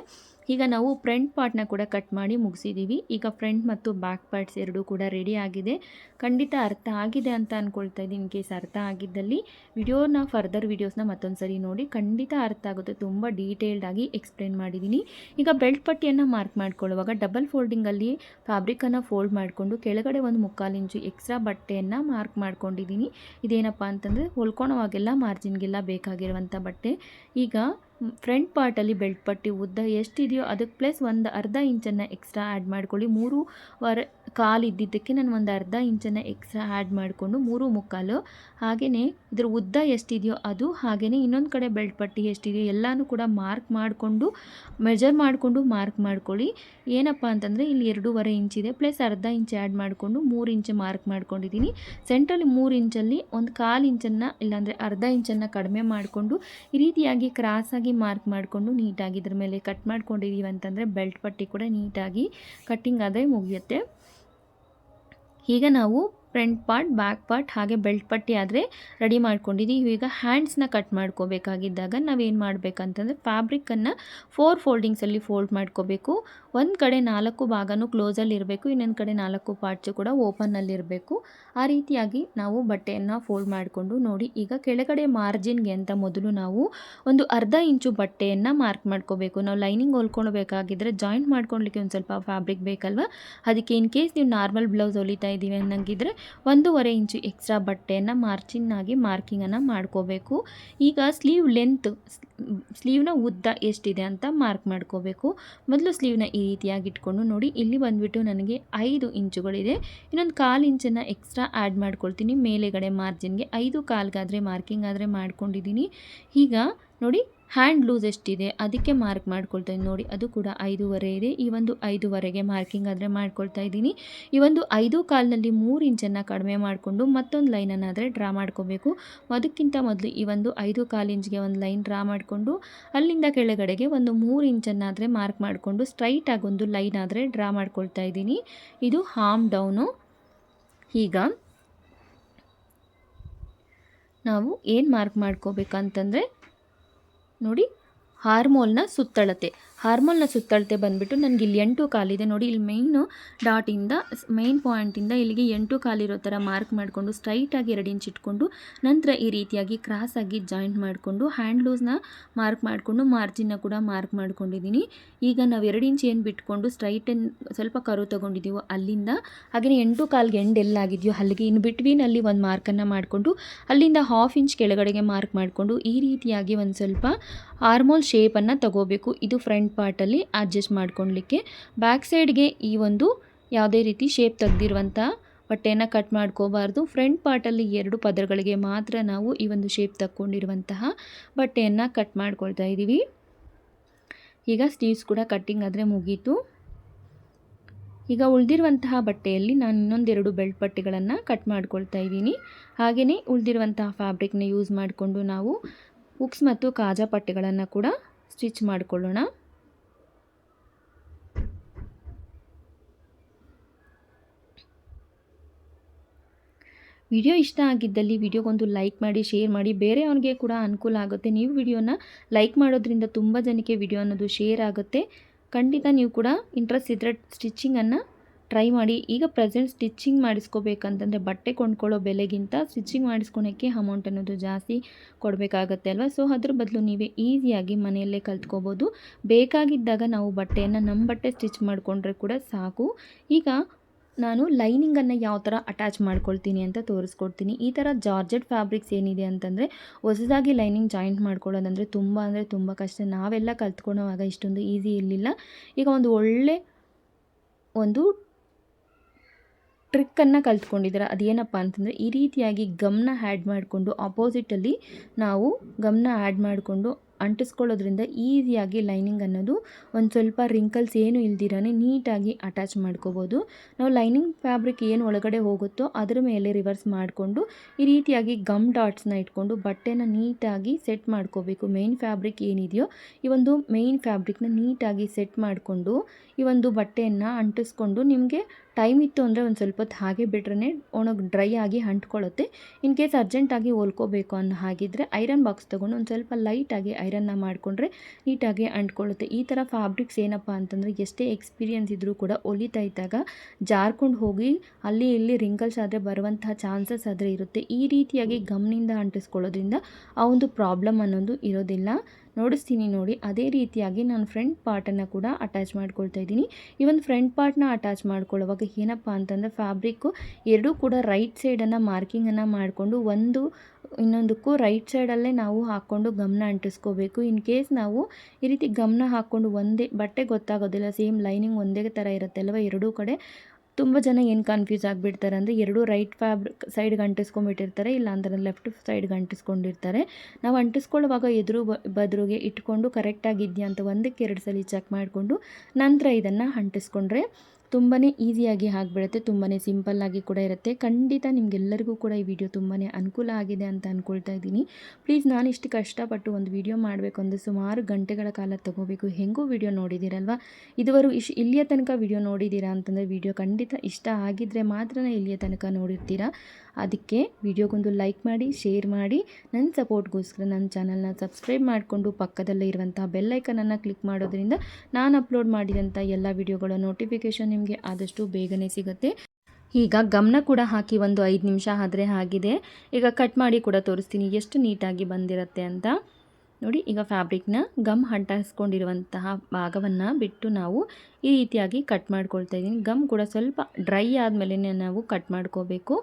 ಈಗ ನಾವು ಫ್ರಂಟ್ ಪಾರ್ಟ್ನ ಕೂಡ ಕಟ್ ಮಾಡಿ ಮುಗಿಸಿದ್ದೀವಿ. ಈಗ ಫ್ರಂಟ್ ಮತ್ತು ಬ್ಯಾಕ್ ಪಾರ್ಟ್ಸ್ ಎರಡೂ ಕೂಡ ರೆಡಿ ಆಗಿದೆ. ಖಂಡಿತ ಅರ್ಥ ಆಗಿದೆ ಅಂತ ಅಂದ್ಕೊಳ್ತಾ ಇದ್ದೀನಿ. ಇನ್ ಕೇಸ್ ಅರ್ಥ ಆಗಿದ್ದಲ್ಲಿ ವಿಡಿಯೋನ, ಫರ್ದರ್ ವೀಡಿಯೋಸ್ನ ಮತ್ತೊಂದು ಸರಿ ನೋಡಿ. ಖಂಡಿತ ಅರ್ಥ ಆಗುತ್ತೆ. ತುಂಬ ಡೀಟೇಲ್ಡಾಗಿ ಎಕ್ಸ್ಪ್ಲೇನ್ ಮಾಡಿದ್ದೀನಿ. ಈಗ ಬೆಲ್ಟ್ ಪಟ್ಟಿಯನ್ನು ಮಾರ್ಕ್ ಮಾಡ್ಕೊಳ್ಳುವಾಗ ಡಬಲ್ ಫೋಲ್ಡಿಂಗಲ್ಲಿ ಫ್ಯಾಬ್ರಿಕನ್ನು ಫೋಲ್ಡ್ ಮಾಡಿಕೊಂಡು ಕೆಳಗಡೆ ಒಂದು ಮುಕ್ಕಾಲು ಇಂಚು ಎಕ್ಸ್ಟ್ರಾ ಬಟ್ಟೆಯನ್ನು ಮಾರ್ಕ್ ಮಾಡ್ಕೊಂಡಿದ್ದೀನಿ. ಇದೇನಪ್ಪ ಅಂತಂದರೆ ಹೊಲ್ಕೊಳೋವಾಗೆಲ್ಲ ಮಾರ್ಜಿನ್ಗೆಲ್ಲ ಬೇಕಾಗಿರುವಂಥ ಬಟ್ಟೆ. ಈಗ ಫ್ರಂಟ್ ಪಾರ್ಟಲ್ಲಿ ಬೆಲ್ಟ್ ಪಟ್ಟಿ ಉದ್ದ ಎಷ್ಟಿದೆಯೋ ಅದಕ್ಕೆ ಪ್ಲಸ್ ಒಂದು ಅರ್ಧ ಇಂಚನ್ನು ಎಕ್ಸ್ಟ್ರಾ ಆ್ಯಡ್ ಮಾಡ್ಕೊಳ್ಳಿ. ಮೂರು ವರ ಕಾಲು ಇದ್ದಿದ್ದಕ್ಕೆ ನಾನು ಒಂದು ಅರ್ಧ ಇಂಚನ್ನು ಎಕ್ಸ್ಟ್ರಾ ಆ್ಯಡ್ ಮಾಡಿಕೊಂಡು ಮೂರು ಮುಕ್ಕಾಲು ಹಾಗೆಯೇ ಇದ್ರ ಉದ್ದ ಎಷ್ಟಿದೆಯೋ ಅದು ಹಾಗೆಯೇ ಇನ್ನೊಂದು ಕಡೆ ಬೆಲ್ಟ್ ಪಟ್ಟಿ ಎಷ್ಟಿದೆಯೋ ಎಲ್ಲನೂ ಕೂಡ ಮಾರ್ಕ್ ಮಾಡಿಕೊಂಡು ಮೆಜರ್ ಮಾಡಿಕೊಂಡು ಮಾರ್ಕ್ ಮಾಡ್ಕೊಳ್ಳಿ. ಏನಪ್ಪ ಅಂತಂದರೆ ಇಲ್ಲಿ ಎರಡೂವರೆ ಇಂಚಿದೆ ಪ್ಲಸ್ ಅರ್ಧ ಇಂಚ್ ಆ್ಯಡ್ ಮಾಡಿಕೊಂಡು ಮೂರು ಇಂಚ್ ಮಾರ್ಕ್ ಮಾಡ್ಕೊಂಡಿದ್ದೀನಿ. ಸೆಂಟ್ರಲ್ಲಿ ಮೂರು ಇಂಚಲ್ಲಿ ಒಂದು ಕಾಲು ಇಂಚನ್ನು, ಇಲ್ಲಾಂದರೆ ಅರ್ಧ ಇಂಚನ್ನು ಕಡಿಮೆ ಮಾಡಿಕೊಂಡು, ಈ ರೀತಿಯಾಗಿ ಕ್ರಾಸಾಗಿ ಮಾರ್ಕ್ ಮಾಡಿಕೊಂಡು ನೀಟಾಗಿ ಇದ್ರ ಮೇಲೆ ಕಟ್ ಮಾಡ್ಕೊಂಡಿದ್ದೀವಿ ಅಂತಂದರೆ ಬೆಲ್ಟ್ ಪಟ್ಟಿ ಕೂಡ ನೀಟಾಗಿ ಕಟ್ಟಿಂಗ್ ಆದರೆ ಮುಗಿಯುತ್ತೆ. ಈಗ ನಾವು ಫ್ರಂಟ್ ಪಾರ್ಟ್, ಬ್ಯಾಕ್ ಪಾರ್ಟ್ ಹಾಗೆ ಬೆಲ್ಟ್ ಪಟ್ಟಿ ಆದರೆ ರೆಡಿ ಮಾಡ್ಕೊಂಡಿದ್ದೀವಿ ಈಗ ಹ್ಯಾಂಡ್ಸ್ನ ಕಟ್ ಮಾಡ್ಕೋಬೇಕಾಗಿದ್ದಾಗ ನಾವೇನು ಮಾಡಬೇಕಂತಂದರೆ ಫ್ಯಾಬ್ರಿಕ್ಕನ್ನು ಫೋರ್ ಫೋಲ್ಡಿಂಗ್ಸಲ್ಲಿ ಫೋಲ್ಡ್ ಮಾಡ್ಕೋಬೇಕು. ಒಂದು ಕಡೆ ನಾಲ್ಕು ಭಾಗನೂ ಕ್ಲೋಸಲ್ಲಿ ಇರಬೇಕು, ಇನ್ನೊಂದು ಕಡೆ ನಾಲ್ಕು ಪಾರ್ಟ್ಸು ಕೂಡ ಓಪನ್ನಲ್ಲಿರಬೇಕು ಆ ರೀತಿಯಾಗಿ ನಾವು ಬಟ್ಟೆಯನ್ನು ಫೋಲ್ಡ್ ಮಾಡಿಕೊಂಡು ನೋಡಿ, ಈಗ ಕೆಳಗಡೆ ಮಾರ್ಜಿನ್ಗೆ ಅಂತ ಮೊದಲು ನಾವು ಒಂದು ಅರ್ಧ ಇಂಚು ಬಟ್ಟೆಯನ್ನು ಮಾರ್ಕ್ ಮಾಡ್ಕೋಬೇಕು. ನಾವು ಲೈನಿಂಗ್ ಹೊಲ್ಕೊಳ್ಬೇಕಾಗಿದ್ದರೆ ಜಾಯಿಂಟ್ ಮಾಡ್ಕೊಳ್ಲಿಕ್ಕೆ ಒಂದು ಸ್ವಲ್ಪ ಫ್ಯಾಬ್ರಿಕ್ ಬೇಕಲ್ವ? ಅದಕ್ಕೆ ಇನ್ ಕೇಸ್ ನೀವು ನಾರ್ಮಲ್ ಬ್ಲೌಸ್ ಹೊಲಿತಾ ಇದ್ದೀವಿ ಅನ್ನಂಗಿದ್ರೆ ಒಂದೂವರೆ ಇಂಚು ಎಕ್ಸ್ಟ್ರಾ ಬಟ್ಟೆಯನ್ನು ಮಾರ್ಜಿನ್ನಾಗಿ ಮಾರ್ಕಿಂಗನ್ನು ಮಾಡ್ಕೋಬೇಕು. ಈಗ ಸ್ಲೀವ್ ಲೆಂತ್, ಸ್ಲೀವ್ನ ಉದ್ದ ಎಷ್ಟಿದೆ ಅಂತ ಮಾರ್ಕ್ ಮಾಡ್ಕೋಬೇಕು. ಮೊದಲು ಸ್ಲೀವ್ನ ಈ ರೀತಿಯಾಗಿ ಇಟ್ಕೊಂಡು ನೋಡಿ. ಇಲ್ಲಿ ಬಂದುಬಿಟ್ಟು ನನಗೆ ಐದು ಇಂಚುಗಳಿದೆ. ಇನ್ನೊಂದು ಕಾಲು ಇಂಚನ್ನು ಎಕ್ಸ್ಟ್ರಾ ಆ್ಯಡ್ ಮಾಡ್ಕೊಳ್ತೀನಿ. ಮೇಲೆಗಡೆ ಮಾರ್ಜಿನ್ಗೆ ಐದು ಕಾಲ್ಗಾದರೆ ಮಾರ್ಕಿಂಗ್ ಆದರೆ ಮಾಡ್ಕೊಂಡಿದ್ದೀನಿ. ಈಗ ನೋಡಿ ಹ್ಯಾಂಡ್ ಲೂಸ್ ಎಷ್ಟಿದೆ, ಅದಕ್ಕೆ ಮಾರ್ಕ್ ಮಾಡ್ಕೊಳ್ತಾ ಇದ್ದೀನಿ. ನೋಡಿ, ಅದು ಕೂಡ ಐದೂವರೆ ಇದೆ. ಈ ಒಂದು ಐದೂವರೆಗೆ ಮಾರ್ಕಿಂಗ್ ಆದರೆ ಮಾಡ್ಕೊಳ್ತಾ ಇದ್ದೀನಿ. ಈ ಒಂದು ಐದು ಕಾಲಿನಲ್ಲಿ ಮೂರು ಇಂಚನ್ನು ಕಡಿಮೆ ಮಾಡಿಕೊಂಡು ಮತ್ತೊಂದು ಲೈನನ್ನು ಆದರೆ ಡ್ರಾ ಮಾಡ್ಕೋಬೇಕು. ಅದಕ್ಕಿಂತ ಮೊದಲು ಈ ಒಂದು ಐದು ಕಾಲು ಇಂಚ್ಗೆ ಒಂದು ಲೈನ್ ಡ್ರಾ ಮಾಡಿಕೊಂಡು ಅಲ್ಲಿಂದ ಕೆಳಗಡೆಗೆ ಒಂದು ಮೂರು ಇಂಚನ್ನಾದರೆ ಮಾರ್ಕ್ ಮಾಡಿಕೊಂಡು ಸ್ಟ್ರೈಟಾಗಿ ಒಂದು ಲೈನ್ ಆದರೆ ಡ್ರಾ ಮಾಡ್ಕೊಳ್ತಾ ಇದ್ದೀನಿ. ಇದು ಹಾಮ್ ಡೌನು. ಈಗ ನಾವು ಏನು ಮಾರ್ಕ್ ಮಾಡ್ಕೋಬೇಕಂತಂದರೆ ನೋಡಿ ಹಾರ್ಮೋಲ್ನ ಸುತ್ತಳತೆ. ಹಾರ್ಮೋಲ್ನ ಸುತ್ತಳತೆ ಬಂದುಬಿಟ್ಟು ನನಗೆ ಇಲ್ಲಿ ಎಂಟು ಕಾಲಿದೆ. ನೋಡಿ, ಇಲ್ಲಿ ಮೇಯ್ನು ಡಾಟಿಂದ ಮೇಯ್ನ್ ಪಾಯಿಂಟಿಂದ ಇಲ್ಲಿಗೆ ಎಂಟು ಕಾಲಿರೋ ಥರ ಮಾರ್ಕ್ ಮಾಡಿಕೊಂಡು ಸ್ಟ್ರೈಟಾಗಿ ಎರಡು ಇಂಚ್ ಇಟ್ಕೊಂಡು ನಂತರ ಈ ರೀತಿಯಾಗಿ ಕ್ರಾಸಾಗಿ ಜಾಯಿಂಟ್ ಮಾಡಿಕೊಂಡು ಹ್ಯಾಂಡ್ ಲೂಸ್ನ ಮಾರ್ಕ್ ಮಾಡಿಕೊಂಡು ಮಾರ್ಜಿನ್ನ ಕೂಡ ಮಾರ್ಕ್ ಮಾಡ್ಕೊಂಡಿದ್ದೀನಿ. ಈಗ ನಾವು ಎರಡು ಇಂಚ್ ಏನು ಬಿಟ್ಕೊಂಡು ಸ್ಟ್ರೈಟ್ ಸ್ವಲ್ಪ ಕರು ತೊಗೊಂಡಿದ್ದೀವೋ ಅಲ್ಲಿಂದ ಹಾಗೆಯೇ ಎಂಟು ಕಾಲ್ಗೆ ಎಂಡ್ ಎಲ್ಲಾಗಿದೆಯೋ ಅಲ್ಲಿಗೆ ಇನ್ನು ಬಿಟ್ವೀನ್ ಅಲ್ಲಿ ಒಂದು ಮಾರ್ಕನ್ನು ಮಾಡಿಕೊಂಡು ಅಲ್ಲಿಂದ ಹಾಫ್ ಇಂಚ್ ಕೆಳಗಡೆಗೆ ಮಾರ್ಕ್ ಮಾಡಿಕೊಂಡು ಈ ರೀತಿಯಾಗಿ ಒಂದು ಸ್ವಲ್ಪ ಆರ್ಮೋಲ್ ಶೇಪನ್ನು ತಗೋಬೇಕು. ಇದು ಫ್ರಂಟ್ ಪಾರ್ಟಲ್ಲಿ ಅಡ್ಜಸ್ಟ್ ಮಾಡ್ಕೊಳ್ಲಿಕ್ಕೆ. ಬ್ಯಾಕ್ ಸೈಡ್ಗೆ ಈ ಒಂದು ಯಾವುದೇ ರೀತಿ ಶೇಪ್ ತೆಗೆದಿರುವಂಥ ಬಟ್ಟೆಯನ್ನು ಕಟ್ ಮಾಡ್ಕೋಬಾರ್ದು. ಫ್ರಂಟ್ ಪಾರ್ಟಲ್ಲಿ ಎರಡು ಪದರಗಳಿಗೆ ಮಾತ್ರ ನಾವು ಈ ಒಂದು ಶೇಪ್ ತಕ್ಕೊಂಡಿರುವಂತಹ ಬಟ್ಟೆಯನ್ನು ಕಟ್ ಮಾಡ್ಕೊಳ್ತಾ ಇದ್ದೀವಿ. ಈಗ ಸ್ಲೀವ್ಸ್ ಕೂಡ ಕಟ್ಟಿಂಗ್ ಆದರೆ ಮುಗೀತು. ಈಗ ಉಳಿದಿರುವಂತಹ ಬಟ್ಟೆಯಲ್ಲಿ ನಾನು ಇನ್ನೊಂದೆರಡು ಬೆಲ್ಟ್ ಪಟ್ಟೆಗಳನ್ನು ಕಟ್ ಮಾಡ್ಕೊಳ್ತಾ ಇದ್ದೀನಿ. ಹಾಗೆಯೇ ಉಳಿದಿರುವಂತಹ ಫ್ಯಾಬ್ರಿಕ್ನ ಯೂಸ್ ಮಾಡಿಕೊಂಡು ನಾವು ಹುಕ್ಸ್ ಮತ್ತು ಕಾಜಾ ಪಟ್ಟೆಗಳನ್ನು ಕೂಡ ಸ್ಟಿಚ್ ಮಾಡಿಕೊಳ್ಳೋಣ. ವಿಡಿಯೋ ಇಷ್ಟ ಆಗಿದ್ದಲ್ಲಿ ವಿಡಿಯೋಗೊಂದು ಲೈಕ್ ಮಾಡಿ, ಶೇರ್ ಮಾಡಿ, ಬೇರೆಯವನಿಗೆ ಕೂಡ ಅನುಕೂಲ ಆಗುತ್ತೆ. ನೀವು ವಿಡಿಯೋನ ಲೈಕ್ ಮಾಡೋದ್ರಿಂದ ತುಂಬ ಜನಕ್ಕೆ ವಿಡಿಯೋ ಅನ್ನೋದು ಶೇರ್ ಆಗುತ್ತೆ. ಖಂಡಿತ ನೀವು ಕೂಡ ಇಂಟ್ರೆಸ್ಟ್ ಇದ್ದರೆ ಸ್ಟಿಚ್ಚಿಂಗನ್ನು ಟ್ರೈ ಮಾಡಿ. ಈಗ ಪ್ರೆಸೆಂಟ್ ಸ್ಟಿಚ್ಚಿಂಗ್ ಮಾಡಿಸ್ಕೋಬೇಕಂತಂದರೆ ಬಟ್ಟೆ ಕೊಂಡ್ಕೊಳ್ಳೋ ಬೆಲೆಗಿಂತ ಸ್ಟಿಚ್ಚಿಂಗ್ ಮಾಡಿಸ್ಕೊಳಕ್ಕೆ ಅಮೌಂಟ್ ಅನ್ನೋದು ಜಾಸ್ತಿ ಕೊಡಬೇಕಾಗತ್ತೆ ಅಲ್ವಾ? ಸೊ ಅದ್ರ ಬದಲು ನೀವೇ ಈಸಿಯಾಗಿ ಮನೆಯಲ್ಲೇ ಕಲ್ತ್ಕೋಬೋದು. ಬೇಕಾಗಿದ್ದಾಗ ನಾವು ಬಟ್ಟೆಯನ್ನು ನಮ್ಮ ಬಟ್ಟೆ ಸ್ಟಿಚ್ ಮಾಡಿಕೊಂಡ್ರೆ ಕೂಡ ಸಾಕು. ಈಗ ನಾನು ಲೈನಿಂಗನ್ನು ಯಾವ ಥರ ಅಟ್ಯಾಚ್ ಮಾಡ್ಕೊಳ್ತೀನಿ ಅಂತ ತೋರಿಸ್ಕೊಡ್ತೀನಿ. ಈ ಥರ ಜಾರ್ಜೆಟ್ ಫ್ಯಾಬ್ರಿಕ್ಸ್ ಏನಿದೆ ಅಂತಂದರೆ ಹೊಸದಾಗಿ ಲೈನಿಂಗ್ ಜಾಯಿಂಟ್ ಮಾಡ್ಕೊಳ್ಳೋದಂದರೆ ತುಂಬ ಅಂದರೆ ತುಂಬ ಕಷ್ಟ. ನಾವೆಲ್ಲ ಕಲ್ತ್ಕೊಳ್ಳೋವಾಗ ಇಷ್ಟೊಂದು ಈಸಿ ಇರಲಿಲ್ಲ. ಈಗ ಒಂದು ಒಳ್ಳೆ ಒಂದು ಟ್ರಿಕ್ಕನ್ನು ಕಲ್ತ್ಕೊಂಡಿದ್ದಾರೆ. ಅದೇನಪ್ಪ ಅಂತಂದರೆ ಈ ರೀತಿಯಾಗಿ ಗಮ್ನ ಆ್ಯಡ್ ಮಾಡಿಕೊಂಡು ಅಪೋಸಿಟಲ್ಲಿ ನಾವು ಗಮ್ನ ಆ್ಯಡ್ ಮಾಡಿಕೊಂಡು ಅಂಟಿಸ್ಕೊಳ್ಳೋದ್ರಿಂದ ಈಸಿಯಾಗಿ ಲೈನಿಂಗ್ ಅನ್ನೋದು ಒಂದು ಸ್ವಲ್ಪ ರಿಂಕಲ್ಸ್ ಏನು ಇಲ್ದಿರಾನೆ ನೀಟಾಗಿ ಅಟ್ಯಾಚ್ ಮಾಡ್ಕೋಬೋದು. ನಾವು ಲೈನಿಂಗ್ ಫ್ಯಾಬ್ರಿಕ್ ಏನು ಒಳಗಡೆ ಹೋಗುತ್ತೋ ಅದರ ಮೇಲೆ ರಿವರ್ಸ್ ಮಾಡಿಕೊಂಡು ಈ ರೀತಿಯಾಗಿ ಗಮ್ ಡಾಟ್ಸ್ನ ಇಟ್ಕೊಂಡು ಬಟ್ಟೆನ ನೀಟಾಗಿ ಸೆಟ್ ಮಾಡ್ಕೋಬೇಕು. ಮೇಯ್ನ್ ಫ್ಯಾಬ್ರಿಕ್ ಏನಿದೆಯೋ ಈ ಒಂದು ಮೇಯ್ನ್ ಫ್ಯಾಬ್ರಿಕ್ನ ನೀಟಾಗಿ ಸೆಟ್ ಮಾಡಿಕೊಂಡು ಈ ಒಂದು ಬಟ್ಟೆಯನ್ನು ಅಂಟಿಸ್ಕೊಂಡು ನಿಮಗೆ ಟೈಮ್ ಇತ್ತು ಅಂದರೆ ಒಂದು ಸ್ವಲ್ಪ ಹೊತ್ತು ಹಾಗೆ ಬಿಟ್ರೆ ಒಣಗಿ ಡ್ರೈ ಆಗಿ ಅಂಟ್ಕೊಳ್ಳುತ್ತೆ. ಇನ್ ಕೇಸ್ ಅರ್ಜೆಂಟಾಗಿ ಹೊಲ್ಕೋಬೇಕು ಅನ್ನೋ ಹಾಗಿದ್ರೆ ಐರನ್ ಬಾಕ್ಸ್ ತೊಗೊಂಡು ಒಂದು ಸ್ವಲ್ಪ ಲೈಟಾಗಿ ಐರನ್ನ ಮಾಡಿಕೊಂಡ್ರೆ ನೀಟಾಗಿ ಅಂಟ್ಕೊಳ್ಳುತ್ತೆ. ಈ ಥರ ಫ್ಯಾಬ್ರಿಕ್ಸ್ ಏನಪ್ಪ ಅಂತಂದರೆ ಎಷ್ಟೇ ಎಕ್ಸ್ಪೀರಿಯನ್ಸ್ ಇದ್ದರೂ ಕೂಡ ಹೊಲಿತಾ ಇದ್ದಾಗ ಜಾರ್ಕೊಂಡು ಹೋಗಿ ಅಲ್ಲಿ ಇಲ್ಲಿ ರಿಂಕಲ್ಸ್ ಆದರೆ ಬರುವಂತಹ ಚಾನ್ಸಸ್ ಆದರೆ ಇರುತ್ತೆ. ಈ ರೀತಿಯಾಗಿ ಗಮ್ನಿಂದ ಅಂಟಿಸ್ಕೊಳ್ಳೋದ್ರಿಂದ ಆ ಒಂದು ಪ್ರಾಬ್ಲಮ್ ಅನ್ನೋದು ಇರೋದಿಲ್ಲ. ನೋಡಿಸ್ತೀನಿ ನೋಡಿ. ಅದೇ ರೀತಿಯಾಗಿ ನಾನು ಫ್ರಂಟ್ ಪಾರ್ಟನ್ನು ಕೂಡ ಅಟ್ಯಾಚ್ ಮಾಡ್ಕೊಳ್ತಾ ಇದ್ದೀನಿ. ಈ ಒಂದು ಫ್ರಂಟ್ ಪಾರ್ಟ್ನ ಅಟ್ಯಾಚ್ ಮಾಡ್ಕೊಳ್ಳುವಾಗ ಏನಪ್ಪ ಅಂತಂದರೆ ಫ್ಯಾಬ್ರಿಕ್ಕು ಎರಡೂ ಕೂಡ ರೈಟ್ ಸೈಡನ್ನು ಮಾರ್ಕಿಂಗನ್ನು ಮಾಡಿಕೊಂಡು ಒಂದು, ಇನ್ನೊಂದಕ್ಕೂ ರೈಟ್ ಸೈಡಲ್ಲೇ ನಾವು ಹಾಕ್ಕೊಂಡು ಗಮನ ಅಂಟಿಸ್ಕೋಬೇಕು. ಇನ್ ಕೇಸ್ ನಾವು ಈ ರೀತಿ ಗಮನ ಹಾಕ್ಕೊಂಡು ಒಂದೇ, ಬಟ್ಟೆ ಗೊತ್ತಾಗೋದಿಲ್ಲ, ಸೇಮ್ ಲೈನಿಂಗ್ ಒಂದೇ ಥರ ಇರುತ್ತೆ ಅಲ್ವ ಎರಡೂ ಕಡೆ ತುಂಬ ಜನ ಏನು ಕನ್ಫ್ಯೂಸ್ ಆಗಿಬಿಡ್ತಾರೆ ಅಂದರೆ ಎರಡೂ ರೈಟ್ ಫ್ಯಾಬ್ರಿಕ್ ಸೈಡ್ಗೆ ಅಂಟಿಸ್ಕೊಂಬಿಟ್ಟಿರ್ತಾರೆ ಇಲ್ಲ ಅಂದರೆ ಲೆಫ್ಟ್ ಸೈಡ್ಗೆ ಅಂಟಿಸ್ಕೊಂಡಿರ್ತಾರೆ. ನಾವು ಅಂಟಿಸ್ಕೊಳ್ಳುವಾಗ ಎದುರು ಬದ್ರಿಗೆ ಇಟ್ಕೊಂಡು ಕರೆಕ್ಟಾಗಿದೆಯಾ ಅಂತ ಒಂದಕ್ಕೆ ಎರಡು ಸಲ ಚೆಕ್ ಮಾಡಿಕೊಂಡು ನಂತರ ಇದನ್ನು ಅಂಟಿಸ್ಕೊಂಡ್ರೆ ತುಂಬಾ ಈಸಿಯಾಗಿ ಆಗಿಬಿಡುತ್ತೆ ತುಂಬಾ ಸಿಂಪಲ್ಲಾಗಿ ಕೂಡ ಇರುತ್ತೆ. ಖಂಡಿತ ನಿಮಗೆಲ್ಲರಿಗೂ ಕೂಡ ಈ ವಿಡಿಯೋ ತುಂಬಾ ಅನುಕೂಲ ಆಗಿದೆ ಅಂತ ಅಂದ್ಕೊಳ್ತಾ ಇದ್ದೀನಿ. ಪ್ಲೀಸ್ ನಾನು ಇಷ್ಟು ಕಷ್ಟಪಟ್ಟು ಒಂದು ವಿಡಿಯೋ ಮಾಡಬೇಕು ಅಂದರೆ ಸುಮಾರು ಗಂಟೆಗಳ ಕಾಲ ತೊಗೋಬೇಕು. ಹೆಂಗೂ ವಿಡಿಯೋ ನೋಡಿದ್ದೀರಲ್ವ? ಇದುವರೆಗೂ ಇಶ್ ಇಲ್ಲಿಯ ತನಕ ವಿಡಿಯೋ ನೋಡಿದ್ದೀರಾ ಅಂತಂದರೆ ವಿಡಿಯೋ ಖಂಡಿತ ಇಷ್ಟ ಆಗಿದ್ದರೆ ಮಾತ್ರ ಇಲ್ಲಿಯ ತನಕ ನೋಡಿರ್ತೀರಾ. ಅದಕ್ಕೆ ವಿಡಿಯೋಗೊಂದು ಲೈಕ್ ಮಾಡಿ, ಶೇರ್ ಮಾಡಿ. ನನ್ನ ಸಪೋರ್ಟ್ಗೋಸ್ಕರ ನನ್ನ ಚಾನಲ್ನ ಸಬ್ಸ್ಕ್ರೈಬ್ ಮಾಡಿಕೊಂಡು ಪಕ್ಕದಲ್ಲೇ ಇರುವಂತಹ ಬೆಲ್ಲೈಕನನ್ನು ಕ್ಲಿಕ್ ಮಾಡೋದ್ರಿಂದ ನಾನು ಅಪ್ಲೋಡ್ ಮಾಡಿದಂಥ ಎಲ್ಲ ವಿಡಿಯೋಗಳ ನೋಟಿಫಿಕೇಷನ್ ನಿಮಗೆ ಆದಷ್ಟು ಬೇಗನೆ ಸಿಗುತ್ತೆ. ಈಗ ಗಮನ ಕೂಡ ಹಾಕಿ ಒಂದು ಐದು ನಿಮಿಷ ಆದರೆ ಆಗಿದೆ. ಈಗ ಕಟ್ ಮಾಡಿ ಕೂಡ ತೋರಿಸ್ತೀನಿ ಎಷ್ಟು ನೀಟಾಗಿ ಬಂದಿರುತ್ತೆ ಅಂತ. ನೋಡಿ, ಈಗ ಫ್ಯಾಬ್ರಿಕ್ನ ಗಮ್ ಅಂಟಿಸ್ಕೊಂಡಿರುವಂತಹ ಭಾಗವನ್ನು ಬಿಟ್ಟು ನಾವು ಈ ರೀತಿಯಾಗಿ ಕಟ್ ಮಾಡ್ಕೊಳ್ತಾ ಇದ್ದೀನಿ. ಗಮ್ ಕೂಡ ಸ್ವಲ್ಪ ಡ್ರೈ ಆದಮೇಲೆ ನಾವು ಕಟ್ ಮಾಡ್ಕೋಬೇಕು.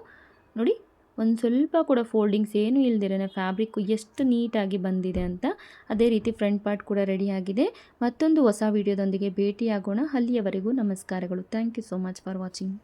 ನೋಡಿ ಒಂದು ಸ್ವಲ್ಪ ಕೂಡ ಫೋಲ್ಡಿಂಗ್ಸ್ ಏನೂ ಇಲ್ದಿರೇ ಫ್ಯಾಬ್ರಿಕ್ಕು ಎಷ್ಟು ನೀಟಾಗಿ ಬಂದಿದೆ ಅಂತ ಅದೇ ರೀತಿ ಫ್ರಂಟ್ ಪಾರ್ಟ್ ಕೂಡ ರೆಡಿಯಾಗಿದೆ. ಮತ್ತೊಂದು ಹೊಸ ವಿಡಿಯೋದೊಂದಿಗೆ ಭೇಟಿಯಾಗೋಣ. ಅಲ್ಲಿಯವರೆಗೂ ನಮಸ್ಕಾರಗಳು. Thank you so much for watching.